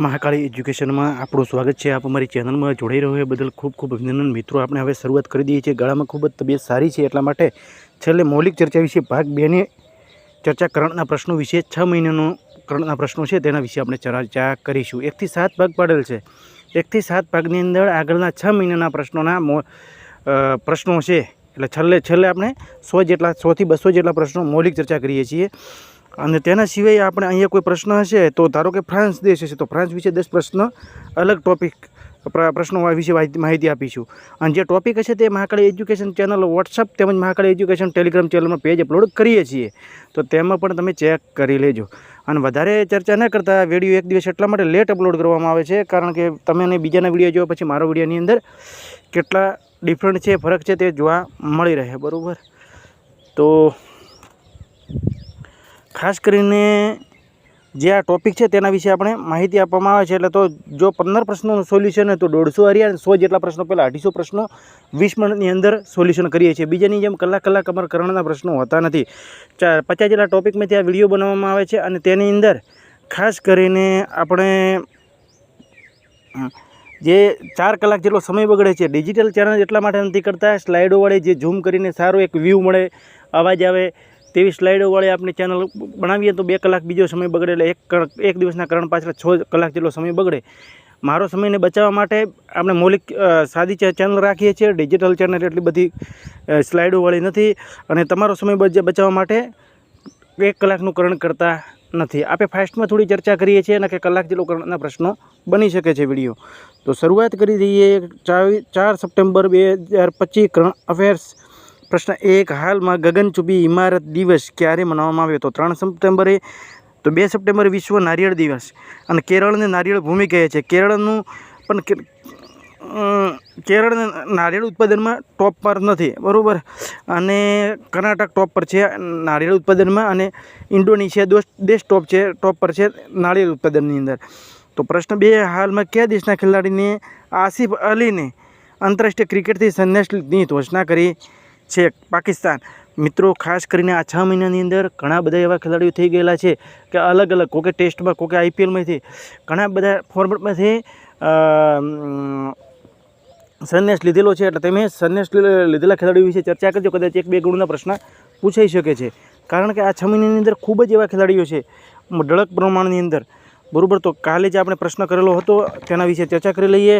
મહાકાળી એજ્યુકેશનમાં આપણું સ્વાગત છે. આપ અમારી ચેનલમાં જોડાઈ રહ્યો એ બદલ ખૂબ ખૂબ અભિનંદન. મિત્રો, આપણે હવે શરૂઆત કરી દઈએ છીએ. ગાળામાં ખૂબ જ તબિયત સારી છે એટલા માટે છેલ્લે મૌલિક ચર્ચા વિશે ભાગ બેની ચર્ચા કરંટના પ્રશ્નો વિશે છ મહિનાનો કરંટના પ્રશ્નો છે. તેના વિશે આપણે ચર્ચા કરીશું. એકથી સાત ભાગ પાડેલ છે. એકથી સાત ભાગની અંદર આગળના છ મહિનાના પ્રશ્નોના પ્રશ્નો છે. એટલે છેલ્લે છેલ્લે આપણે સો જેટલા સોથી બસો જેટલા પ્રશ્નો મૌલિક ચર્ચા કરીએ છીએ. અને તેના સિવાય આપણે અહીંયા કોઈ પ્રશ્ન હશે તો ધારો કે ફ્રાન્સ દેશ હશે, તો ફ્રાન્સ વિશે દસ પ્રશ્ન, અલગ ટોપિક, પ્ર- પ્રશ્નો વિશે માહિતી માહિતી આપીશું. અને જે ટોપિક હશે તે મહાકાળી એજ્યુકેશન ચેનલ વોટ્સઅપ તેમજ મહાકાળી એજ્યુકેશન ટેલિગ્રામ ચેનલમાં પેજ અપલોડ કરીએ છીએ. તો તેમાં પણ તમે ચેક કરી લેજો. અને વધારે ચર્ચા ન કરતાં વીડિયો એક દિવસ એટલા માટે લેટ અપલોડ કરવામાં આવે છે, કારણ કે તમે અને બીજાના વીડિયો જોવા પછી મારો વિડીયોની અંદર કેટલા ડિફરન્ટ છે, ફરક છે તે જોવા મળી રહે, બરાબર? તો ખાસ કરીને જે આ ટોપિક છે તેના વિશે આપણે માહિતી આપવામાં આવે છે. એટલે તો જો પંદર પ્રશ્નોનું સોલ્યુશન તો દોઢસો હરિયા સો જેટલા પ્રશ્નો પહેલાં અઢીસો પ્રશ્નો વીસ મિનિટની અંદર સોલ્યુશન કરીએ છીએ. બીજાની જેમ કલાક કલાક અમારા કરણના પ્રશ્નો હોતા નથી. ચાર, પચાસ જેટલા ટોપિકમાં ત્યાં વીડિયો બનાવવામાં આવે છે અને તેની અંદર ખાસ કરીને આપણે જે ચાર કલાક જેટલો સમય બગડે છે ડિજિટલ ચેનલ એટલા માટે નથી કરતા. સ્લાઇડોવાળી જે ઝૂમ કરીને સારો એક વ્યૂ મળે, અવાજ આવે તેવી સ્લાઇડોવાળી આપણી ચેનલ બનાવીએ તો બે કલાક બીજો સમય બગડે એટલે એક એક દિવસના કરણ પાછળ છ કલાક જેટલો સમય બગડે. મારો સમયને બચાવવા માટે આપણે મૌલિક સાદી ચેનલ રાખીએ છીએ. ડિજિટલ ચેનલ એટલી બધી સ્લાઇડોવાળી નથી. અને તમારો સમય બચે બચાવવા માટે એક કલાકનું કરણ કરતા નથી. આપણે ફાસ્ટમાં થોડી ચર્ચા કરીએ છીએ અને કે કલાક જેટલો કરણના પ્રશ્નો બની શકે છે વીડિયો. તો શરૂઆત કરી દઈએ. ચાર સપ્ટેમ્બર બે હજાર પચીસ કરણ અફેર્સ પ્રશ્ન એક, હાલમાં ગગનચુંબી ઇમારત દિવસ ક્યારે મનાવવામાં આવ્યો? તો ત્રણ સપ્ટેમ્બરે, તો બે સપ્ટેમ્બર વિશ્વ નારિયેળ દિવસ. અને કેરળને નારિયેળ ભૂમિ કહે છે. કેરળનું પણ કેરળ નારિયેળ ઉત્પાદનમાં ટોપ પર નથી. બરાબર? અને કર્ણાટક ટોપ પર છે નારિયેળ ઉત્પાદનમાં અને ઇન્ડોનેશિયા દેશ ટોપ છે, ટોપ પર છે નારિયેળ ઉત્પાદનની અંદર. તો પ્રશ્ન બે, હાલમાં કયા દેશના ખેલાડીને આસિફ અલીને આંતરરાષ્ટ્રીય ક્રિકેટથી સંન્યાસની ઘોષણા કરી? છે પાકિસ્તાન. મિત્રો, ખાસ કરીને આ છ મહિનાની અંદર ઘણા બધા એવા ખેલાડીઓ થઈ ગયેલા છે કે અલગ અલગ, કોકે ટેસ્ટમાં, કોકે આઈપીએલમાંથી ઘણા બધા ફોર્મેટમાંથી સંદેશ લીધેલો છે. એટલે તમે સંન્યાસ લીધેલા ખેલાડીઓ વિશે ચર્ચા કરજો. કદાચ એક બે ગુણના પ્રશ્ન પૂછાઈ શકે છે. કારણ કે આ છ મહિનાની અંદર ખૂબ જ એવા ખેલાડીઓ છે. ઢળક પ્રમાણની અંદર. બરાબર, તો કાલે જે આપણે પ્રશ્ન કરેલો હતો તેના વિશે ચર્ચા કરી લઈએ.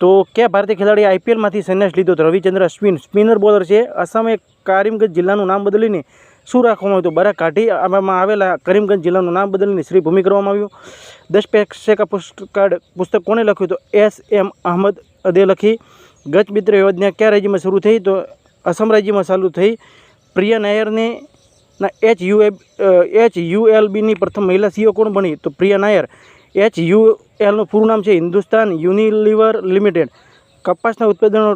તો કયા ભારતીય ખેલાડીએ આઈપીએલમાંથી સંન્યાસ લીધો રવિચંદ્ર અશ્વિન, સ્પિનર બોલર છે. આસામે કરીમગંજ જિલ્લાનું નામ બદલીને શું રાખવામાં આવ્યું તો બરા કાઢી આમાં આવેલા કરીમગંજ જિલ્લાનું નામ બદલીને શ્રી ભૂમિ કરવામાં આવ્યું. દસ પેક્ષેકા પુસ્તકાર્ડ પુસ્તક કોણે લખ્યું તો એસ એમ અહમદ અદે લખી. ગચ મિત્ર યોજના કયા રાજ્યમાં શરૂ થઈ તો અસમ રાજ્યમાં ચાલુ થઈ. પ્રિયા નાયરને ના H U H U L બીની પ્રથમ મહિલા સીઓ કોણ બની તો પ્રિયા નાયર. એચ યુ એલનું પૂરું નામ છે હિન્દુસ્તાન યુનિલિવર લિમિટેડ. કપાસના ઉત્પાદનો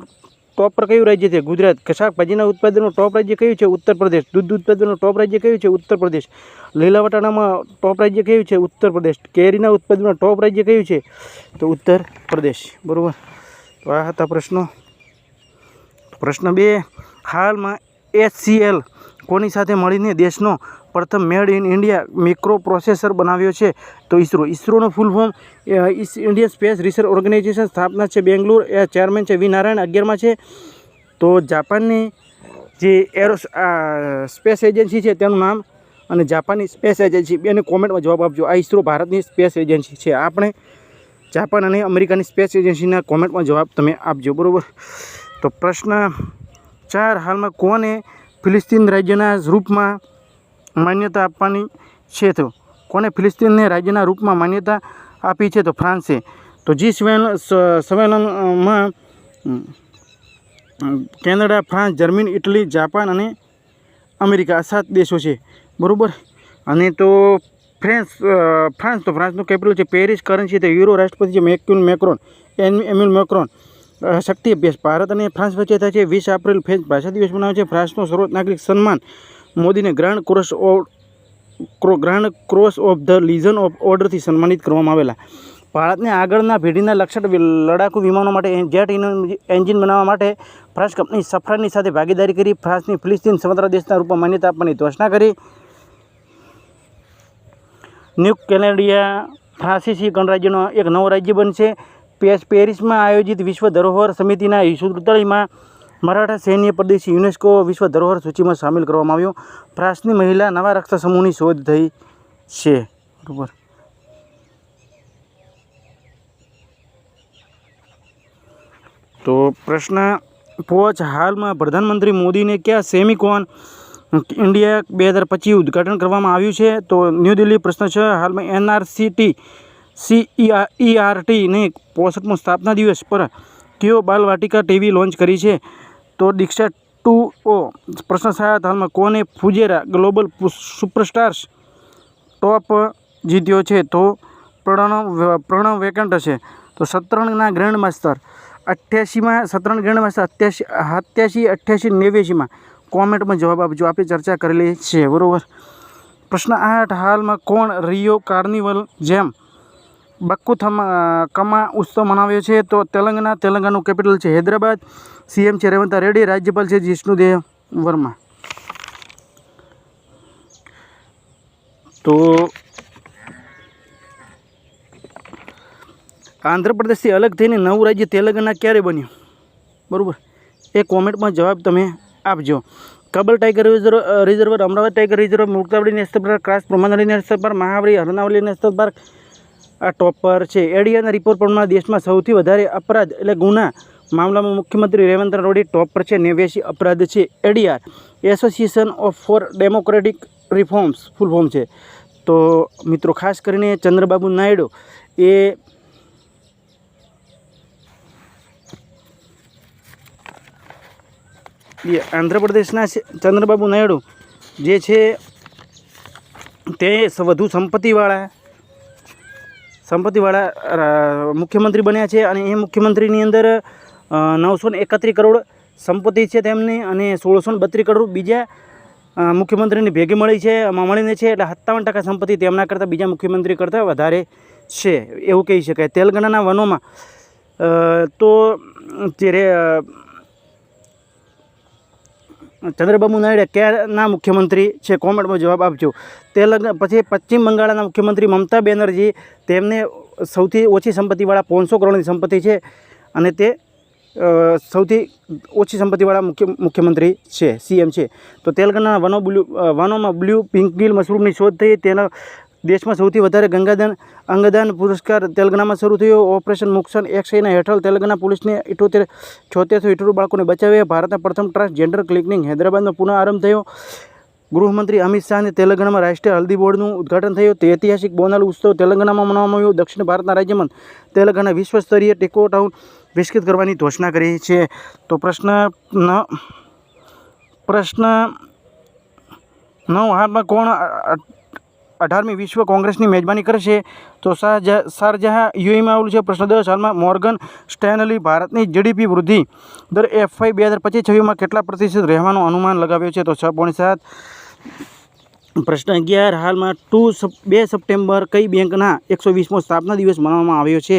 ટોપ પર કયું રાજ્ય છે? ગુજરાત. શાકભાજીના ઉત્પાદનનું ટોપ રાજ્ય કયું છે? ઉત્તર પ્રદેશ. દૂધ ઉત્પાદનનું ટોપ રાજ્ય કયું છે? ઉત્તર પ્રદેશ. લીલા વટાણામાં ટોપ રાજ્ય કયું છે? ઉત્તર પ્રદેશ. કેરીના ઉત્પાદનમાં ટોપ રાજ્ય કયું છે? તો ઉત્તર પ્રદેશ. બરાબર? તો આ હતા પ્રશ્નો. પ્રશ્ન બે, હાલમાં એચસીએલ કોની સાથે મળીને દેશનો પ્રથમ made in India micro processor બનાવ્યો છે? તો ISRO ઇસરોનો full form Indian space research organisation સ્થાપના છે બેંગ્લોર. એ ચેરમેન છે વી નારાયણ અગિયારમાં છે. તો જાપાનની જે એરો સ્પેસ એજન્સી છે તેનું નામ અને જાપાનની સ્પેસ એજન્સી, બેને કોમેન્ટમાં જવાબ આપજો. આ ઇસરો ભારતની સ્પેસ એજન્સી છે. આપણે જાપાન અને અમેરિકાની સ્પેસ એજન્સીના કોમેન્ટમાં જવાબ તમે આપજો. બરાબર? તો પ્રશ્ન ચાર હાલમાં કોને ફિલિસ્તીન રાજ્યના રૂપમાં માન્યતા આપવાની છે તો કોને ફિલિસ્તીનને રાજ્યના રૂપમાં માન્યતા આપી છે તો ફ્રાન્સે? તો જી સંમેલન સ- સંમેલનમાં Canada, France, Germany, Italy, Japan અને અમેરિકા આ સાત દેશો છે. બરાબર? અને તો ફ્રાન્સ ફ્રાન્સ તો ફ્રાન્સનું કેપિટલ છે, પેરિસ, કરન્સી, તો યુરો રાષ્ટ્રપતિ છે, મેક્યુન મેક્રોન એમ્યુલ મેક્રોન. શક્તિ અભ્યાસ. ભારત અને ફ્રાન્સ વચ્ચે થાય છે વીસ એપ્રિલ ફ્રેન્ચ ભાષા દિવસ મનાવે છે ફ્રાન્સનો સર્વોચ્ચ નાગરિક સન્માન. મોદીને grand cross grand cross of the legion of ઓર્ડરથી સન્માનિત કરવામાં આવેલા. ભારતને આગળના પેઢીના લક્ષણ લડાકુ વિમાનો માટે જેટ એન્જિન બનાવવા માટે ફ્રાન્સ કંપની સફરાની સાથે ભાગીદારી કરી ફ્રાન્સની ફિલિસ્તીન સ્વતંત્ર દેશના રૂપમાં માન્યતા આપવાની ઘોષણા કરી. ન્યૂ કેનેડિયા, ફ્રાન્સીસી ગણરાજ્યનો એક નવો રાજ્ય બનશે. પેસ પેરિસમાં આયોજિત વિશ્વ ધરોહર સમિતિના સુડતાળીમાં મરાઠા સૈન્ય પ્રદેશ યુનેસ્કો વિશ્વ ધરોહર સૂચિમાં સામેલ કરવામાં આવ્યો. ફ્રાન્સની મહિલા નવા રક્ષા સમૂહની શોધ થઈ છે. બરાબર. તો પ્રશ્ન પોચ, હાલમાં પ્રધાનમંત્રી મોદીને ક્યાં સેમિકોન ઇન્ડિયા બે હજાર પચીસ ઉદ્ઘાટન કરવામાં આવ્યું છે? તો ન્યૂ દિલ્હી પ્રશ્ન છે, હાલમાં એનઆરસીટી સી ઈઆરટીને પોસઠમો સ્થાપના દિવસ પર કયો બાલવાટિકા ટીવી લોન્ચ કરી છે. તો દીક્ષા ટુ ઓ પ્રશ્ન સાત હાલમાં કોને ફુજેરા ગ્લોબલ સુપરસ્ટાર્સ ટોપ જીત્યો છે તો પ્રણવ પ્રણવ વેકન્ટ છે તો સત્તરણના ગ્રેન્ડ માસ્ટર અઠ્યાસીમાં સત્તરણ ગ્રેન્ડ માસ્ટર અઠ્યાસી, સત્યાસી, અઠ્યાસી, નેવ્યાસીમાં કોમેન્ટમાં જવાબ આપજો. આપણે ચર્ચા કરેલી છે, બરાબર? પ્રશ્ન આઠ, હાલમાં કોણ રિયો કાર્નિવલ જેમ બક્કુથમ કમા ઉત્સવ મનાવ્યો છે. તો તેલંગાણા તેલંગાણાનું કેપિટલ છે હૈદરાબાદ. સીએમ છે રેવંતા રેડ્ડી, રાજ્યપાલ છે જિષ્ણુદેવ વર્મા. તો આંધ્રપ્રદેશથી અલગ થઈને નવું રાજ્ય તેલંગાણા ક્યારે બન્યું? બરાબર. એ કોમેન્ટમાં જવાબ તમે આપજો. કબલ ટાઈગર રિઝર્વ રિઝર્વર અમદાવાદ ટાઈગર રિઝર્વ મુક્તાવડી નેશનલ પાર્ક, ક્રાસ પ્રમાણરી નેશનલ પાર્ક મહાવરી હરનાવલી નેશનલ પાર્ક આ ટોપ પર છે. એડિયાના રિપોર્ટ પ્રમાણે દેશમાં સૌથી વધારે અપરાધ એટલે ગુના મામલામાં મુખ્યમંત્રી રેવંત રોડી ટોપ પર છે નેવ્યાસી અપરાધ છે. ADR association of for democratic reforms full form છે. તો મિત્રો, ખાસ કરીને ચંદ્રબાબુ નાયડુ એ આંધ્રપ્રદેશના ચંદ્રબાબુ નાયડુ જે છે તે વધુ સંપત્તિવાળા સંપત્તિવાળા મુખ્યમંત્રી બન્યા છે અને એ મુખ્યમંત્રીની અંદર નવસો એકત્રીસ કરોડ સંપત્તિ છે તેમની અને સોળસો બત્રીસ કરોડ બીજા મુખ્યમંત્રીની ભેગી મળી છે મળીને છે એટલે સત્તાવન ટકા સંપત્તિ તેમના કરતાં બીજા મુખ્યમંત્રી કરતાં વધારે છે એવું કહી શકાય. તેલંગાણાના વનોમાં તો જે રે અ, ચંદ્રબાબુ નાયડે ક્યાંના મુખ્યમંત્રી છે? કોમેન્ટમાં જવાબ આપજો. તેલંગા પછી પશ્ચિમ બંગાળના મુખ્યમંત્રી મમતા બેનર્જી, તેમને સૌથી ઓછી સંપત્તિવાળા પાંચસો કરોડની સંપત્તિ છે અને તે સૌથી ઓછી સંપત્તિવાળા મુખ્ય, મુખ્યમંત્રી છે, સીએમ છે. તો તેલંગાના વનો બ્લુ વનોમાં બ્લુ પિંક ગીલ મશરૂમની શોધ થઈ, તેના દેશમાં સૌથી વધારે ગંગાદાન અંગદાન પુરસ્કાર તેલંગાણામાં શરૂ થયો. ઓપરેશન મુક્સન એક્સઆઈના હેઠળ તેલંગાણા પોલીસને ઇઠોતેર, છોતેરસો ઇઠોતેર બાળકોને બચાવ્યા. ભારતના પ્રથમ ટ્રાન્સજેન્ડર ક્લિનિક હૈદરાબાદમાં પુનઃ આરંભ થયો. ગૃહમંત્રી અમિત શાહને તેલંગાણામાં રાષ્ટ્રીય હલ્દી બોર્ડનું ઉદ્ઘાટન થયું. તે ઐતિહાસિક બોનાલ ઉત્સવ તેલંગાણામાં મનાવવામાં આવ્યો. દક્ષિણ ભારતના રાજ્યમાં તેલંગાણા વિશ્વ સ્તરીય ટેકો ટાઉન વિકસિત કરવાની ઘોષણા કરી છે. તો પ્રશ્ન પ્રશ્ન નવ હાથમાં કોણ અઢારમી વિશ્વ કોંગ્રેસની મેજબાની કરશે તો શાહજહાં શારજહાં યુએમાં આવેલું છે, પ્રશ્ન દસ હાલમાં મોર્ગન સ્ટેનલી ભારતની જીડીપી વૃદ્ધિ દર એફઆઈ બે હજાર પચીસ છવ્વીસમાં કેટલા પ્રતિશત રહેવાનું અનુમાન લગાવ્યું છે? તો છ સાત. પ્રશ્ન અગિયાર. હાલમાં ટુ બે સપ્ટેમ્બર કઈ બેંકના એકસો વીસમો સ્થાપના દિવસ મનાવવામાં આવ્યો છે?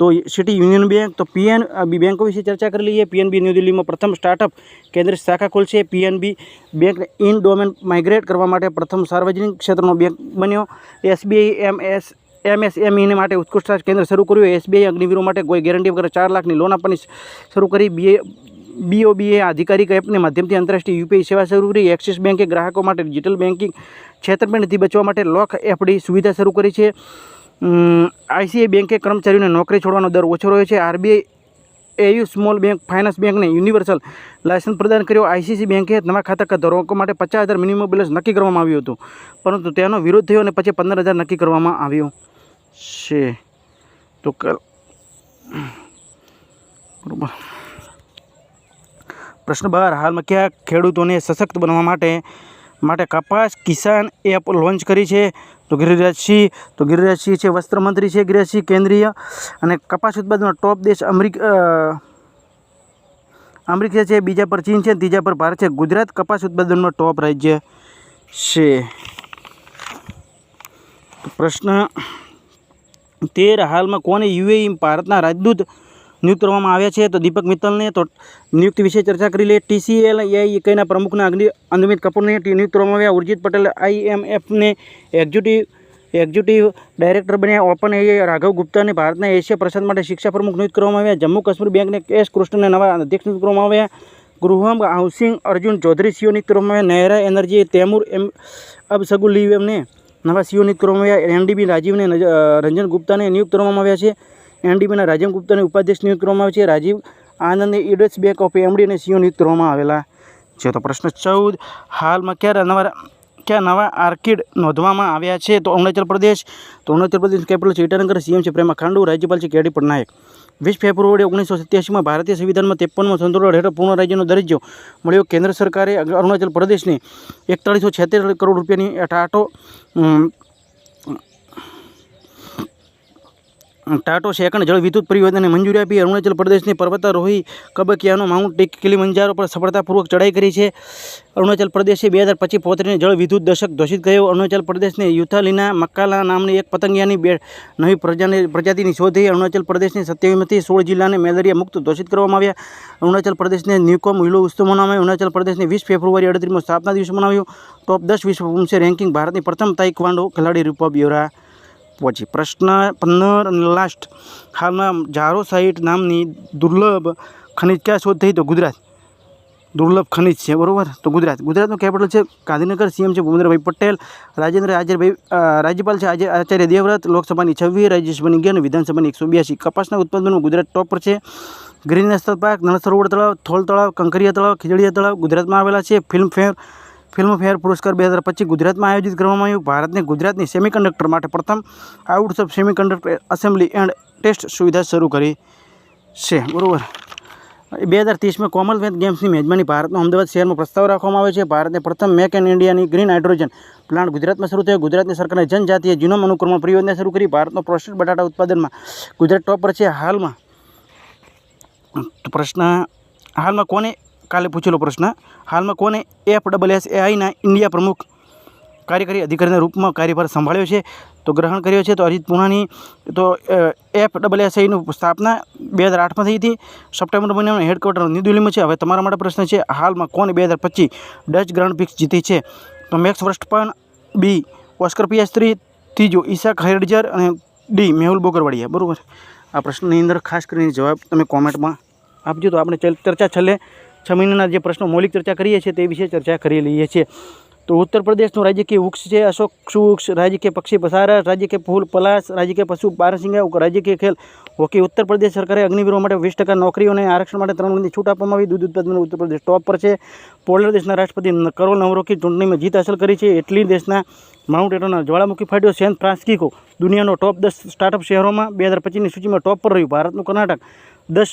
તો સિટી યુનિયન બેંક, તો પીએન બી બેંકો વિશે ચર્ચા કરી લઈએ. પીએનબી ન્યૂ દિલ્હીમાં પ્રથમ સ્ટાર્ટઅપ કેન્દ્ર શાખા ખોલશે. પીએનબી બેંકને ઇન ડોમેન માઇગ્રેટ કરવા માટે પ્રથમ સાર્વજનિક ક્ષેત્રનો બેંક બન્યો. એસબીઆઈ, એમએસ, એમએસએમઈને માટે ઉત્કૃષ્ટ કેન્દ્ર શરૂ કર્યું. એસબીઆઈ અગ્નિવીરો માટે કોઈ ગેરંટી વગર ચાર લાખની લોન આપવાની શરૂ કરી. બીએ, બીઓબીએ આધિકારિક એપને માધ્યમથી આંતરરાષ્ટ્રીય યુપીઆઈ સેવા શરૂ કરી. એક્સિસ બેંકે ગ્રાહકો માટે ડિજિટલ બેન્કિંગ છેતરપિંડીથી બચવા માટે લોક એફડી સુવિધા શરૂ કરી છે. આઈસીઆઈ બેંકે કર્મચારીઓને નોકરી છોડવાનો દર ઓછો રહ્યો છે. RBI, AU small bank, finance બેંકને યુનિવર્સલ લાયસન્સ પ્રદાન કર્યો. આઈસીસી બેંકે નવા ખાતા ધારકો માટે પચાસ હજાર મિનિમમ બેલેન્સ નક્કી કરવામાં આવ્યું હતું. પરંતુ તેનો વિરોધ થયો અને પછી પંદર હજાર નક્કી કરવામાં આવ્યો છે. તો બરોબર. પ્રશ્ન બાર, હાલમાં કયા ખેડૂતોને સશક્ત બનવા માટે માટે કપાસ કિસાન એપ લોન્ચ કરી છે? તો ગિરિરાજસિંહ તો ગિરિરાજસિંહ છે વસ્ત્રમંત્રી છે ગિરિરાજસિંહ કેન્દ્રીય. અને કપાસ ઉત્પાદનનો ટોપ દેશ અમેરિકા અમેરિકા છે, બીજા પર ચીન છે, ત્રીજા પર ભારત છે. ગુજરાત કપાસ ઉત્પાદનમાં ટોપ રાજ્ય છે. પ્રશ્ન તેર, હાલમાં કોને યુએઈ ભારતના રાજદૂત નિયુક્ત કરવામાં આવ્યા છે. તો દીપક મિત્તલને તો નિયુક્તિ વિશે ચર્ચા કરી લે. ટીસીએલ એઆઈકેના પ્રમુખના અગ્નિ અનમિત કપૂરને નિયુક્ત કરવામાં આવ્યા. ઉર્જિત પટેલ આઈએમએફને એક્ઝિક્યુટિવ એક્ઝિક્યુટિવ ડાયરેક્ટર બન્યા. ઓપન એ રાઘવ ગુપ્તાને ભારતના એશિયા પ્રશાંત માટે શિક્ષા પ્રમુખ નિયુક્ત કરવામાં આવ્યા. જમ્મુ કાશ્મીર બેંકને એસ કૃષ્ણને નવા અધ્યક્ષ નિયુક્ત કરવામાં આવ્યા. ગૃહમ હાઉસિંગ અર્જુન ચૌધરી સીઓ નિયુક્ત કરવામાં આવ્યા. નહેરા એનર્જી તૈમુર એમ અબસગુલીવને નવા સીઓ નિયુક્ત કરવામાં આવ્યા. એનડીબી રાજીવને રંજન ગુપ્તાને નિયુક્ત કરવામાં આવ્યા છે. એનડીબીના રાજીવ ગુપ્તાને ઉપાધ્યક્ષ નિયુક્ત કરવામાં આવે છે. રાજીવ આનંદને ઇડસ બેંક ઓફ એમડી અને સીઓ નિયુક્ત કરવામાં આવેલા છે. તો પ્રશ્ન ચૌદ, હાલમાં ક્યારે નવા, ક્યાં નવા આર્કિડ નોંધવામાં આવ્યા છે? તો અરુણાચલ પ્રદેશ, તો અરુણાચલ પ્રદેશ કેપિટલ છે ઈટાનગર, સીએમ છે પ્રેમા ખાંડુ, રાજ્યપાલ છે કેડી પટનાયક. વીસ ફેબ્રુઆરી ઓગણીસો સત્યાસીમાં ભારતીય સંવિધાનમાં ત્રેપનમાં સંતુલન હેઠળ પૂર્ણ રાજ્યનો દરજ્જો મળ્યો. કેન્દ્ર સરકારે અરુણાચલ પ્રદેશને એકતાળીસો છેતેર કરોડ રૂપિયાની ટાટો ટાટો સેકન્ડ જળ વિદ્યુત પરિવર્તનને મંજૂરી આપી અરુણાચલ પ્રદેશની પર્વતારોહી કબકિયાનો માઉન્ટ કિલીમંજારો પર સફળતાપૂર્વક ચડાઈ કરી છે. અરુણાચલ પ્રદેશે બે હજાર પચીસ પોતરીને જળ વિદ્યુત દશક ઘોષિત કર્યો. અરુણાચલ પ્રદેશને યુથાલીના મક્કાલા નામની એક પતંગિયાની બે નવી પ્રજાની પ્રજાતિની શોધી અરુણાચલ પ્રદેશની સત્યાવીસમાંથી સોળ જિલ્લાને મેલેરિયા મુક્ત ઘોષિત કરવામાં આવ્યા. અરુણાચલ પ્રદેશને ન્યુકોમ વિલો ઉત્સવ મનાવવામાં આવ્યો અરુણાચલ પ્રદેશને વીસ ફેબ્રુઆરી અડત્રીસમાં સ્થાપના દિવસ મનાવ્યો. ટોપ દસ વિશ્વ વંશે રેન્કિંગ ભારતની પ્રથમ તાઇકવાન્ડો ખેલાડી રૂપા બ્યોરા. પહોંચી. પ્રશ્ન પંદર અને લાસ્ટ હાલમાં જારો સાઇટ નામની દુર્લભ ખનિજ ક્યાં શોધ થઈ તો ગુજરાત. દુર્લભ ખનિજ છે, બરાબર? તો ગુજરાત. ગુજરાતનું કેપિટલ છે ગાંધીનગર સીએમ છે ભૂપેન્દ્રભાઈ પટેલ, રાજેન્દ્ર આચાર્યભાઈ રાજ્યપાલ છે આજે આચાર્ય દેવવ્રત, લોકસભાની છવ્વીસ, રાજ્યસભાની અગિયાર અને વિધાનસભાની એકસો બ્યાસી. કપાસના ઉત્પાદનમાં ગુજરાત ટોપ પર છે. Green national park Nal Sarovar તળાવ, થોલ તળાવ, કંકરિયા તળાવ, ખીજડીયા તળાવ ગુજરાતમાં આવેલા છે. ફિલ્મફેર ફિલ્મફેર પુરસ્કાર બે હજાર પચીસ ગુજરાતમાં આયોજિત કરવામાં આવ્યું. ભારતને ગુજરાતની સેમિકન્ડક્ટર માટે પ્રથમ આઉટસ of semiconductor assembly and test સુવિધા શરૂ કરી છે. બરાબર. બે હજાર ત્રીસમાં કોમનવેલ્થ ગેમ્સની મેજબાની ભારતનો અમદાવાદ શહેરમાં પ્રસ્તાવ રાખવામાં આવે છે. ભારતને પ્રથમ મેક ઇન ઇન્ડિયાની ગ્રીન હાઇડ્રોજન પ્લાન્ટ ગુજરાતમાં શરૂ થયો. ગુજરાતની સરકારે જનજાતીય જીનોમ અનુક્રમણ પરિયોજના શરૂ કરી. ભારતનો પ્રોસેસ બટાટા ઉત્પાદનમાં ગુજરાત ટોપ પર છે. હાલમાં પ્રશ્ન, હાલમાં કોને કાલે પૂછેલો પ્રશ્ન, હાલમાં કોને એફ ડબલ એસ એઆઈના ઇન્ડિયા પ્રમુખ કાર્યકારી અધિકારીના રૂપમાં કાર્યભાર સંભાળ્યો છે? તો ગ્રહણ કર્યો છે તો અજીત પુનાની તો એફ ડબલ એસ આઈનું સ્થાપના બે હજાર આઠમાં થઈ હતી. સપ્ટેમ્બર મહિનામાં હેડક્વાર્ટર ન્યૂ દિલ્હીમાં છે. હવે તમારા માટે પ્રશ્ન છે, હાલમાં કોને બે હજાર પચીસ ડચ ગ્રાન્ડ પિક્સ જીતી છે? તો મેક્સ વર્સ્ટપન, બી, ઓસ્કર પિયાસ્ત્રી, ત્રીજો ઈશાક હેરડજર અને ડી, મેહુલ બોકરવાડિયા બરાબર? આ પ્રશ્નની અંદર ખાસ કરીને જવાબ તમે કોમેન્ટમાં આપજો. તો આપણે ચર્ચા છેલ્લે છ મહિનાના જે પ્રશ્નો મૌલિક ચર્ચા કરીએ છીએ તે વિશે ચર્ચા કરી લઈએ છીએ. તો ઉત્તર પ્રદેશનું રાજકીય વૃક્ષ છે? અશોક વૃક્ષ રાજકીય પક્ષી પસાર રાજકીય ફૂલ પલાસ રાજકીય પશુ બારસિંગા રાજકીય ખેલ? હોકી ઉત્તર પ્રદેશ સરકારે અગ્નિવીરો માટે વીસ ટકા નોકરીઓ અને આરક્ષણ માટે ત્રણ ગણની છૂટ આપવામાં આવી. દૂધ ઉત્પાદન ઉત્તર પ્રદેશ ટોપ પર છે. પોલર દેશના રાષ્ટ્રપતિ કરોલ નવરોકી ચૂંટણીમાં જીત હાંસલ કરી છે. ઇટલી દેશના માઉન્ટ એટોના જ્વાળામુખી ફાટ્યો સેન ફ્રાન્સિસ્કો, દુનિયાનો ટોપ દસ સ્ટાર્ટઅપ શહેરોમાં બે હજાર પચીસની સૂચિમાં ટોપ પર રહ્યું. ભારતનું કર્ણાટક દસ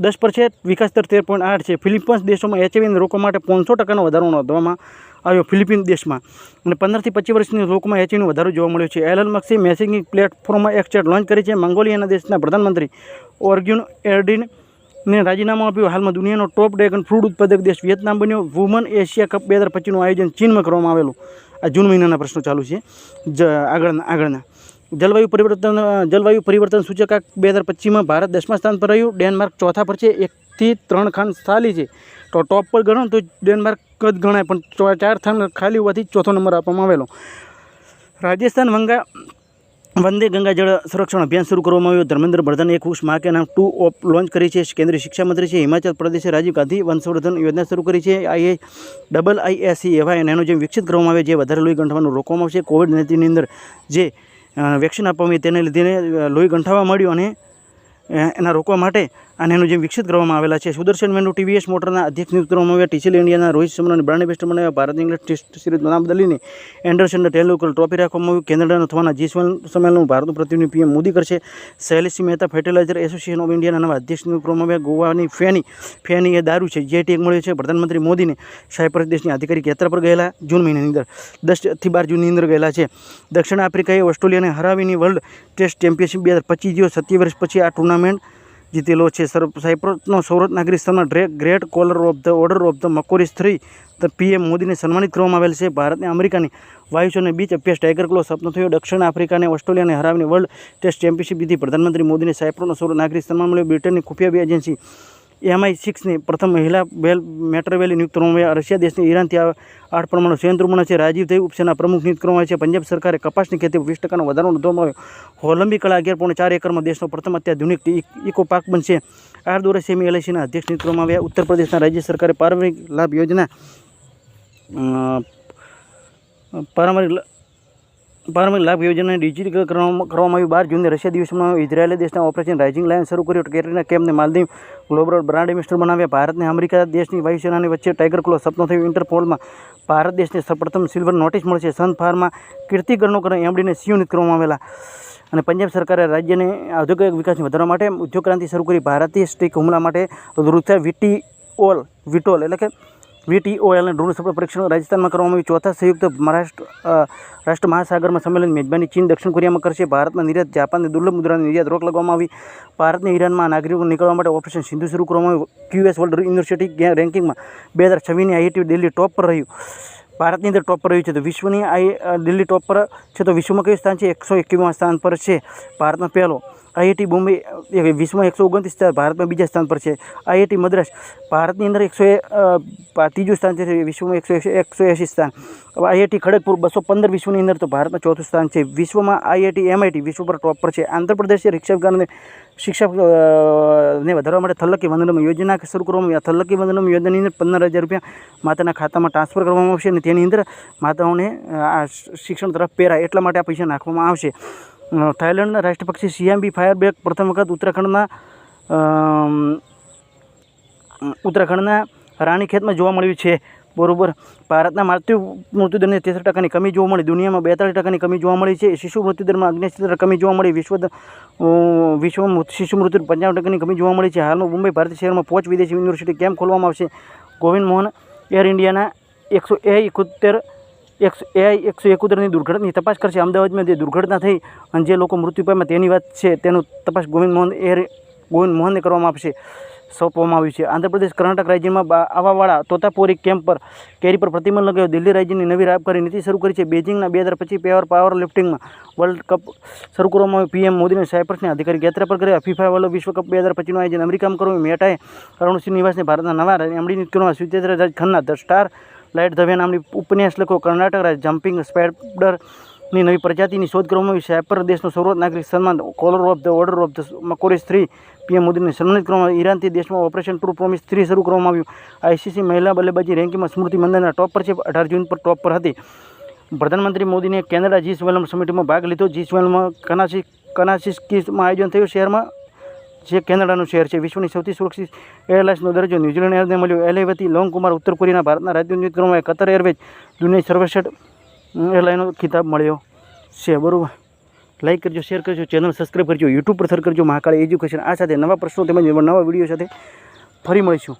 દસ પર છે વિકાસ દર તેર પોઈન્ટ આઠ છે. ફિલિપિન્સ દેશોમાં એચઆઈવીને રોકવા માટે પાંચસો ટકાનો વધારો નોંધવામાં આવ્યો ફિલિપિન દેશમાં. અને પંદરથી પચીસ વર્ષની લોકોમાં એચઆઈનો વધારો જોવા મળ્યો છે. એલન મક્સી મેસેજિંગ પ્લેટફોર્મમાં એક ચેટ લોન્ચ કરી છે. મંગોલિયાના દેશના પ્રધાનમંત્રી ઓર્ગ્યુન એર્ડિન ને રાજીનામું આપ્યું. હાલમાં દુનિયાનો ટોપ ડ્રેગન ફ્રૂટ ઉત્પાદક દેશ વિયેતનામ બન્યો. વુમન એશિયા કપ બે હજાર પચીસનું આયોજન ચીનમાં કરવામાં આવેલું. આ જૂન મહિનાના પ્રશ્નો ચાલુ છે. જ આગળના આગળના. જલવાયુ પરિવર્તન જલવાયુ પરિવર્તન સૂચકાંક બે હજાર પચીસમાં ભારત દસમા સ્થાન પર રહ્યું. ડેનમાર્ક ચોથા પર છે. એકથી ત્રણ ખાન ખાલી છે. તો ટોપ પર ગણો તો ડેનમાર્ક જ ગણાય. પણ ચાર સ્થાન ખાલી હોવાથી ચોથો નંબર આપવામાં આવેલો. રાજસ્થાન વંગા, વંદે ગંગા જળ સંરક્ષણ અભિયાન શરૂ કરવામાં આવ્યું. ધર્મેન્દ્ર પ્રધાને એક મા કે નામ ટુ ઓપ લોન્ચ કરી છે. કેન્દ્રીય શિક્ષા મંત્રી છે. હિમાચલ પ્રદેશે રાજીવ ગાંધી વંશવર્ધન યોજના શરૂ કરી છે. આઈએ ડબલ આઈએસસી એવા એનો જે વિકસિત કરવામાં આવે જે વધારે લોહી ગંઠવાનું રોકવામાં આવશે. કોવિડ નાઇન્ટીનની અંદર જે વેક્સિન આપવામાં તેને લીધે લોહી ગંઠાવા માંડ્યું અને એના રોકવા માટે અને એનું જે વિકસિત કરવામાં આવેલા છે. સુદર્શન મેનુ ટીવીએસ મોટરના અધ્યક્ષ નિયુક્ત કરવામાં આવ્યા. ટીસીએલ ઇન્ડિયાના રોહિત શર્માને બ્રાન્ડ બેસ્ટ બનાવ્યા. ભારત ઇંગ્લેન્ડ ટેસ્ટ સિરીઝનું નામ બદલીને એન્ડરસન ટેન્ડુલકર ટ્રોફી રાખવામાં આવ્યું. કેનેડાના થવાના જી સંમેલનનું ભારતનું પ્રતિનિધિ પીએમ મોદી કરશે. Shaileshi Mehta fertiliser association of ઇન્ડિયાના નવા અધ્યક્ષ નિયુક્ત કરવામાં આવ્યા. ગોવાની ફેની ફેની એ દારૂ છે. જે ટેક મળ્યો છે. પ્રધાનમંત્રી મોદીને સાયપ્રસ દેશની આધિકારિક યાત્રા પર ગયેલા. જૂન મહિનાની અંદર દસથી બાર જૂનની અંદર ગયેલા છે. દક્ષિણ આફ્રિકાએ ઓસ્ટ્રેલિયાને હરાવીની વર્લ્ડ ટેસ્ટ ચેમ્પિયનશિપ બે હજાર પચીસ જેવો સત્ય વર્ષ પછી આ ટુર્નામેન્ટ જીતેલો છે. સાયપ્રસનો સૌરત નાગરિક ડ્રેક great collar of the order of the Makarios three PM મોદીને સન્માનિત કરવામાં આવેલ છે. ભારતને અમેરિકાની વાયુસેના બીચ અભ્યાસ ટાઈગર ક્લો સપનો થયો. દક્ષિણ આફ્રિકાને ઓસ્ટ્રેલિયાને હરાવીને વર્લ્ડ ટેસ્ટ ચેમ્પિયનશિપ જીતી પ્રધાનમંત્રી મોદીને સાયપ્રસનો સૌરત નાગરિક સન્માન મળ્યો. બ્રિટનની ખુફિયા એજન્સી એમઆઈ સિક્સની પ્રથમ મહિલા બેલ મેટર વેલી નિયુક્ત કરવામાં રશિયા દેશની ઈરાનથી આ આઠ પરમાણુ સંયંત્રો મળે છે. રાજીવ દેવ ઉપસેના પ્રમુખ નિયુક્ત કરવામાં છે. પંજાબ સરકારે કપાસની ખેતી વીસ ટકાનો વધારો નોંધવામાં આવ્યો. હોલંબી કળા અગિયાર પોઈન્ટ ચાર એકરમાં દેશનો પ્રથમ અત્યાધુનિક ઇકો પાર્ક બનશે. આર દોરે સેમી એલઆઈસીના અધ્યક્ષ નિયુક્ત કરવામાં આવ્યા. ઉત્તર પ્રદેશના રાજ્ય સરકારે પારંપરિક લાભ યોજના પારંપરિક પારંપરિક લાભ યોજનાને ડિજિટલ કરવામાં આવ્યું. બાર જૂનને રશિયા દિવસમાં ઇઝરાયેલ દેશના ઓપરેશન રાઇઝિંગ લાયન શરૂ કર્યું. કેટરીના કેમને માલદીવ ગ્લોબલ બ્રાન્ડ એમ્બેસેડર બનાવ્યા. ભારતને અમેરિકા દેશની વાયુસેનાની વચ્ચે ટાઈગર ક્લો સપનું થયું. ઇન્ટરપોલમાં ભારત દેશને પ્રથમ સિલ્વર નોટિસ મળશે સન ફાર્મા કીર્તિ ગણોકર એમડીને સીઓ કરવામાં આવેલા. અને પંજાબ સરકારે રાજ્યને ઔદ્યોગિક વિકાસને વધારવા માટે ઉદ્યોગ ક્રાંતિ શરૂ કરી. ભારતીય સ્ટીક હુમલા માટે રૂથા વીટી ઓલ, વિટોલ એટલે કે વીટીઓએલ અને ડ્રોન સફળ પરીક્ષણ રાજસ્થાનમાં કરવામાં આવ્યું. ચોથા સંયુક્ત મહારાષ્ટ્ર રાષ્ટ્ર મહાસાગરમાં સંમેલન મેજબાની ચીન દક્ષિણ કોરિયામાં કરશે. ભારતમાં નિર્યાત જાપાનને દુર્લભ મુદ્રાની નિર્યાત રોક લગાવવામાં આવી. ભારતને ઈરાનમાં નાગરિકો નીકળવા માટે ઓપરેશન સિંધુ શરૂ કરવામાં આવ્યું. ક્યુએસ વર્લ્ડ યુનિવર્સિટી રેન્કિંગમાં બે હજાર છવ્વીસની આઈઆઈટી દિલ્હી ટોપ પર રહ્યું. ભારતની અંદર ટોપ પર રહ્યું છે. તો વિશ્વની આઈ દિલ્હી ટોપ પર છે. તો વિશ્વમાં કયું સ્થાન છે? એકસો એકવીસમાં સ્થાન પર છે. ભારતમાં પહેલો આઈઆઈટી બોમ્બે વિશ્વમાં એકસો ઓગણત્રીસ ભારતમાં બીજા સ્થાન પર છે. આઈઆઈટી મદ્રાસ, ભારતની અંદર એકસો ત્રીજું સ્થાન છે, વિશ્વમાં એકસો એકસો એંસી સ્થાન. આઈઆઈટી ખડગપુર બસો પંદર વિશ્વની અંદર તો ભારતમાં ચોથું સ્થાન છે. વિશ્વમાં આઈઆઈટી, એમઆઈટી વિશ્વ પર ટોપ પર છે. આંધ્રપ્રદેશે શિક્ષકોને શિક્ષક ને વધારવા માટે થલ્લકી વંદનમ યોજના શરૂ કરવામાં આવી. થલ્લકી વંદનમ યોજનાની અંદર પંદર હજાર રૂપિયા માતાના ખાતામાં ટ્રાન્સફર કરવામાં આવશે અને તેની અંદર માતાઓને આ શિક્ષણ તરફ પહેરાય એટલા માટે આ પૈસા નાખવામાં આવશે. થાઇલેન્ડના રાષ્ટ્રપક્ષી સીએમબી ફાયરબેક પ્રથમ વખત ઉત્તરાખંડના ઉત્તરાખંડના રાણીખેતમાં જોવા મળ્યું છે. બરોબર. ભારતના મૃત્યુ મૃત્યુદરની તેસઠ ટકાની કમી જોવા મળી. દુનિયામાં બેતાળીસ ટકાની કમી જોવા મળી છે. શિશુ મૃત્યુદરમાં અગ્નિસિત્ર કમી જોવા મળી. વિશ્વ વિશ્વ શિશુ મૃત્યુ પંચાવન ટકાની કમી જોવા મળી છે. હાલમાં મુંબઈ ભારતીય શહેરમાં પોચ વિદેશી યુનિવર્સિટી કેમ ખોલવામાં આવશે. ગોવિંદ મોહન એર ઇન્ડિયાના એકસો એ એકોતેર એકસો એઆઈ એકસો એકોતેરની દુર્ઘટનાની તપાસ કરશે. અમદાવાદમાં જે દુર્ઘટના થઈ અને જે લોકો મૃત્યુ પામ્યા તેની વાત છે, તેનું તપાસ ગોવિંદ મોહન એર ગોવિંદ મોહનને કરવામાં આવશે, સોંપવામાં આવ્યું છે. આંધ્રપ્રદેશ, કર્ણાટક રાજ્યમાં આવાવાળા તોતાપોરી કેમ્પ પર કેરી પર પ્રતિબંધ લગાવ્યો. દિલ્હી રાજ્યની નવી આબકારી નીતિ શરૂ કરી છે. બેઇજિંગના બે હજાર પચીસ પાવર પાવર લિફ્ટિંગમાં વર્લ્ડ કપ શરૂ કરવામાં આવ્યું. પીએમ મોદીને સાયપ્રસની અધિકારી યાત્રા પર કર્યા. ફીફા વર્લ્ડ વિશ્વકપ બે હજાર પચીસનું આયોજન અમેરિકામાં કરવું. મેટાએ અરુણ શ્રીનિવાસને ભારતના નવા એમડી નિયુક્ત કરવા Suchendra Raj Khanna, the star light ધવે નામની ઉપન્યાસ લખો. કર્ણાટક રાજ્ય જમ્પિંગ સ્પાઈડરની નવી પ્રજાતિની શોધ કરવામાં આવી સાયપર દેશનો સર્વોચ્ચ નાગરિક સન્માન collar of the order of the મકોરી સ્ત્રી પીએમ મોદીને સન્માનિત કરવામાં ઈરાનથી દેશમાં ઓપરેશન ટ્રુ પ્રોમિસ થ્રી શરૂ કરવામાં આવ્યું. આઈસીસી મહિલા બલ્લેબાજી રેન્કિંગમાં સ્મૃતિ મંદિરના ટોપ પર છે. અઢાર જૂન પર ટોપ પર હતી. પ્રધાનમંત્રી મોદીને કેનેડા જી સેવલમ સમિટમાં ભાગ લીધો. જી સેવલમાં કનાસી કનાસિસ્કીમાં આયોજન થયું. શહેરમાં જે કેનેડાનું શહેર છે, વિશ્વની સૌથી સુરક્ષિત એરલાઇન્સનો દરજ્જો ન્યૂઝીલેન્ડ એરને મળ્યો. એલએ વતી લોંગ કુમાર, ઉત્તર કોરિયાના ભારતના રાજ્ય નિયુક્ત કરવામાં. કતર એરવેજ દુનિયાની સર્વશ્રેષ્ઠ એરલાઇનનો ખિતાબ મળ્યો છે. બરાબર? લાઇક કરજો શેર કરજો ચેનલ સબસ્ક્રાઈબ કરજો યુટ્યુબ પર સર કરજો, મહાકાળી એજ્યુકેશન આ સાથે નવા પ્રશ્નો તેમજ નવા વીડિયો સાથે ફરી મળીશું.